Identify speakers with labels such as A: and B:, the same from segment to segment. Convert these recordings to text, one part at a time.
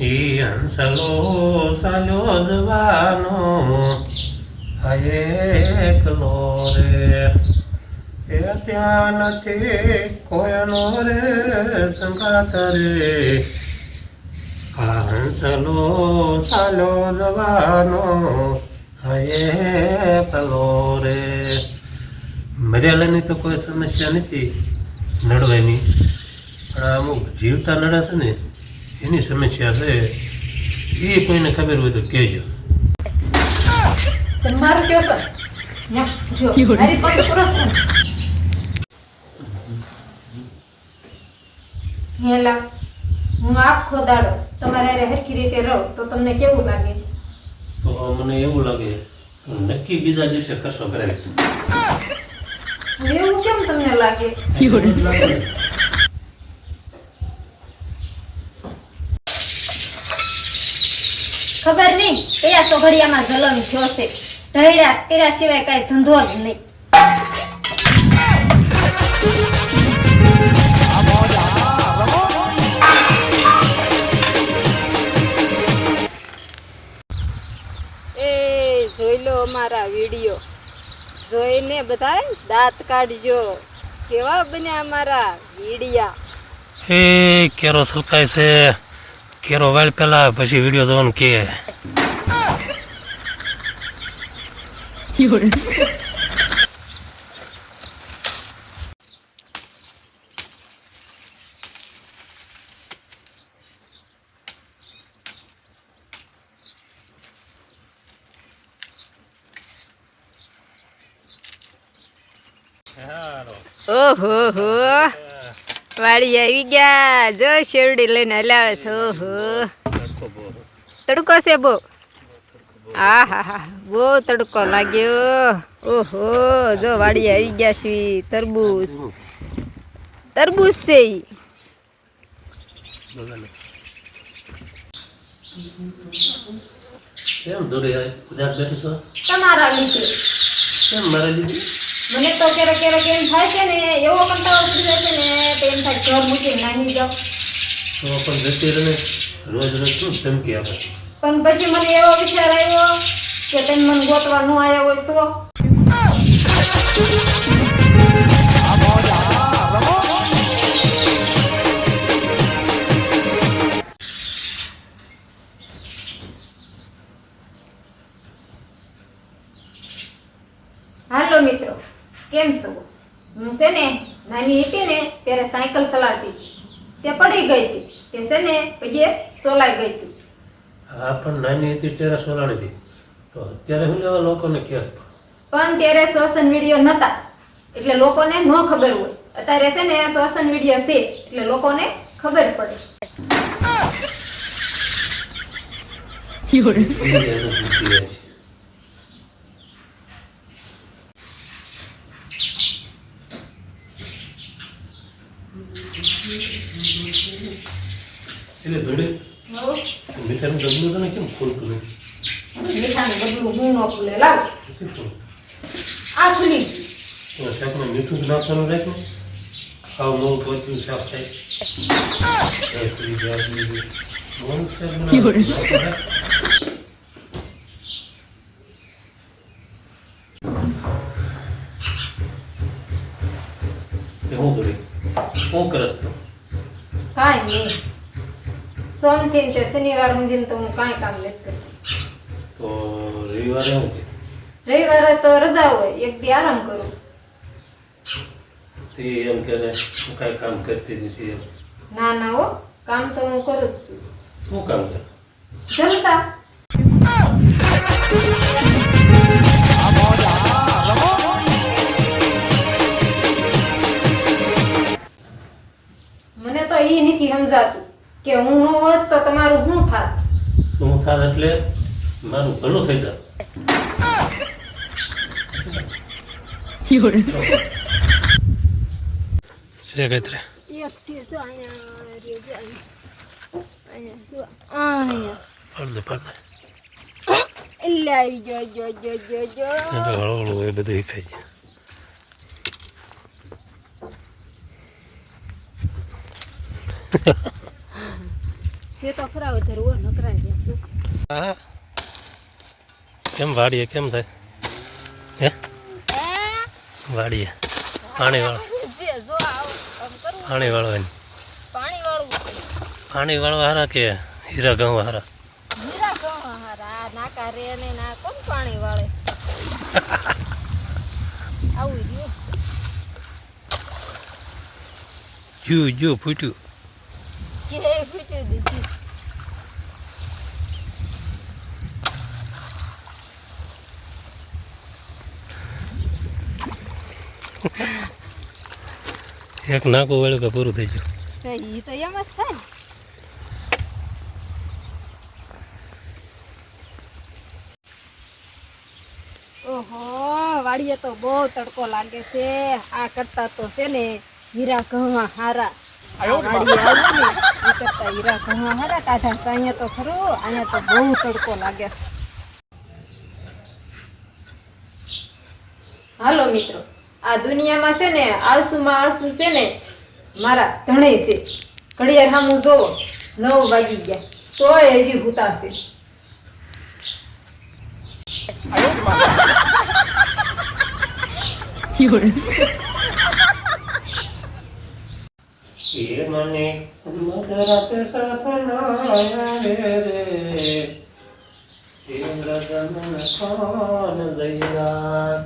A: ઈ હંસલો સાલ્યો જવાનો. આ એકલો રે. એ ત્યાં નથી કોઈનો રે સંગાત રે. આ હંસલો સાલ્યો જવાનો. આ એકલો રે. મર્યાદાની તો કોઈ સમસ્યા નથી નડવાની. પણ અમુક જીવતા નડે છે ને એની સમસ્યા છે એ કોઈને ખબર હોય તો કહેજો.
B: તમારું કયો સર? જો મારી પગ હેલા હું આખો દાડો તમારે હારે હરખી રીતે રહું તો તમને કેવું લાગે?
A: તો મને એવું લાગે નક્કી બીજા દિવસે કશો કરાવીશ.
B: એવું કેમ તમને લાગે
A: એવું જ લાગે ને.
B: ખબર નહીં. કયા સોઘડિયામાં જલમ થયો છે. ઢળ્યા તેરા સિવાય કાંઈ ધંધો જ નહીં.
C: એ જોઈ લો અમારા વીડિયો. જોઈને બધા દાંત કાઢજો. કેવા બન્યા અમારા વિડિયા?
A: હે કેરો સલકાય છે. કેરો વાળ પેલા પછી વીડિયો જોવાનું કે
C: ઓહો હો વાળી આવી ગયા. જો શેરડી લઈને હલાવે છે. ઓહો. તડકો છે બહુ. હા હા હા. બહુ તડકો લાગ્યો. ઓહો. જો વાડી આવી ગયા છે. તરબૂચ. તરબૂચ છે ઈ.
A: કેમ દોડી આવે? ઉદાસ બેઠી છો?
B: તમારા લીધે.
A: કેમ મારા લીધી?
B: મને તો ક્યારેક ક્યારેક એમ થાય છે ને એવો કંટાળો થઈ જાય છે ને તો એમ થાય જોબ મૂકીને નાહી જાઉં
A: તો પણ જતી રહે રોજ રોજ શું ધમકી આપે?
B: પણ પછી મને એવો વિચાર આવ્યો કે તમે મને ગોતવા ન આવ્યા હોય તો? કેમ છો? હું છે ને નાની હતી ને ત્યારે સાયકલ ચલાવતી તે પડી ગઈ હતી. તે છે ને પગે સોલાઈ ગઈ હતી.
A: હા પણ નાની હતી ત્યારે સોલાણી હતી. તો અત્યારે શું લેવા લોકોને કેસ
B: પણ ત્યારે શ્વસન વીડિયો નહોતા એટલે લોકોને ન ખબર હોય. અત્યારે છે ને શ્વસન વીડિયો છે એટલે લોકોને ખબર પડે
A: એની એનું બુદ્ધિ હોય છે એટલે ધોળી મીઠાનું ડબલું તને કેમ ખોલતું નથી
B: મીઠાનું બદલું હું નો ખુલે લાવ
A: નથી ખોલતું
B: આ ખુલી ગયું.
A: એમાં શાકમાં મીઠું જ નાખવાનું રાખ ને ખાવ મોં બધું સાફ થાય એ ખુલી ગયા ખુલી ગયું. મોંનું શાક બનાવવાનું. તે હું કરસ તો
B: કાંઈ નહીં સોમથી તે શનિવાર સુધી તો હું કાંઈ કામ લેત કરતી
A: તો રવિવારે હું
B: રવિવારે તો રજા હોય એક દી આરામ કરું
A: તે એમ કે ને હું કાંઈ કામ કરતી નથી એમ
B: ના ના હો કામ તો હું કરું જ છું
A: શું કામ કર
B: જલસા એ નથી સમજાતું. કે હું ન હોત તો તમારું શું થાત?
A: શું થાત એટલે મારું ભલું થઈ જાય છે કઈત્રે
C: એક છે જો અહીંયા રહ્યો જો અહીંયા. જો. અહીંયા
A: પડદે પડદે
C: એટલે આવી ગયો જો જો જો જો
A: હળવળું એ બધું ખાઈ
C: છે તો ખરા ધરવો
A: હા. કેમ વાડીએ કેમ થાય? હે? વાડીએ. પાણી વાળો પાણી વાળો
C: પાણી
A: વાળો હારા કે હીરા ઘઉં હારા?
C: હીરા કહો હારા. નાકા રે ને ના કોણ પાણી વાળે આવું રહ્યું
A: જુ જુ ફૂટ્યું.
C: જે ફૂટ્યું દીધી.
A: એક નાકું વળ્યું કે પૂરું થઈ ગયું.
C: એ તો એમ જ થાય ઓહો વાડીએ તો બહુ તડકો લાગે છે. આ કરતા તો છે ને હીરા ઘઉં હારા. વાડીએ આવ્યું ને એ કરતા હીરા ઘઉં હારા. ટાઢા છે અહીંયા તો ખરું અહીંયા તો બહુ તડકો લાગે છે. હાલો મિત્રો આ દુનિયામાં છે ને આળસુમાં આળસુ છે ને મારા ધણે છે. ઘડિયાળ સામું જોવો નવ વાગી ગયા. તોય હજી ભૂતાશે
A: એ મને મધરાતે સપના રે રે ઇન્દ્રધન ખાન દયા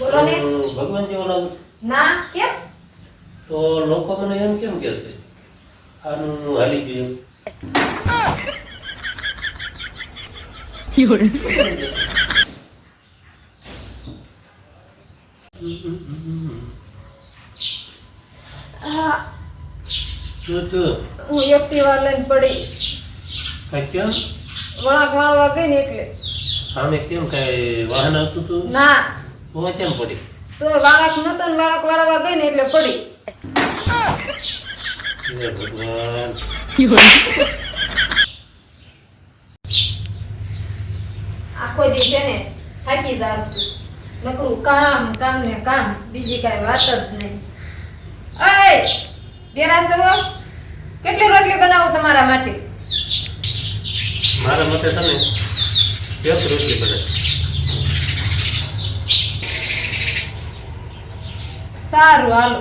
B: બોલો ને.
A: હું ભગવાન જેવો લાગુ
B: ના કેમ?
A: તો લોકો મને એમ કેમ કહે છે? આનું હાલી ગયું.
B: આ, હું. એક્ટિવા લઈને પડી.
A: કાંઈ કેમ?
B: વળાંક વાળવા ગઈ ને એટલે.
A: સામે કેમ કઈ વાહન આવતું હતું
B: ના.
A: તો કેમ પડી.
B: તો નતો ને વાળાક વાળવા ગઈ ને એટલે પડી.
A: હે ભગવાન.
B: આખો દી છે ને થાકી જાવ નકરું કામ કામ ને કામ બીજી કાંઈ વાત જ નહીં. અય બેરા સવો કેટલી રોટલી બનાવું તમારા માટે?
A: મારા મતે તમે એક રોટલી બને
B: સારું હાલો.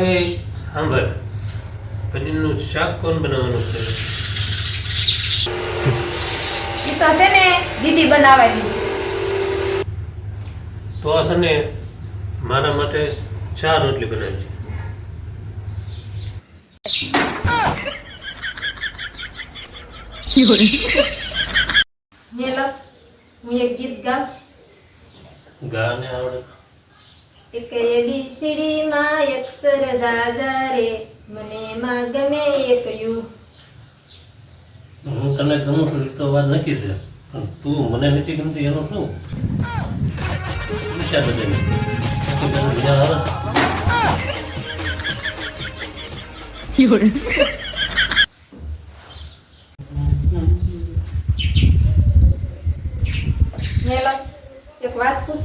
A: એ સાંભળ. પનીરનું શાક કોણ બનાવવાનું છે?
B: એ તો છે ને દીદી બનાવવા દીધી.
A: તો આ છે ને મારા માટે ચાર રોટલી બનાવી છે.
B: મેલો હું એક ગીત ગાઉં.
A: ગાને આવડે.
B: એક એબીસીડી માં અક્ષર જાજા રે મને માં ગમે એક યુ.
A: હું તને ગમું છું તો વાત નક્કી છે. પણ તું મને નથી ગમતી એનું શું? ઈચ્છા બધાની પછી તને મજા આવે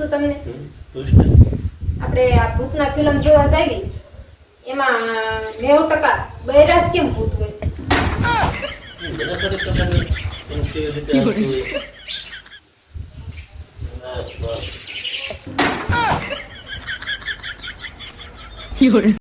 B: પૂછું તમને. આપણે આ ભૂતના ફિલ્મ જોવા જાવી? એમાં નેવું ટકા બૈરાજ કેમ ભૂત હોય?
A: મને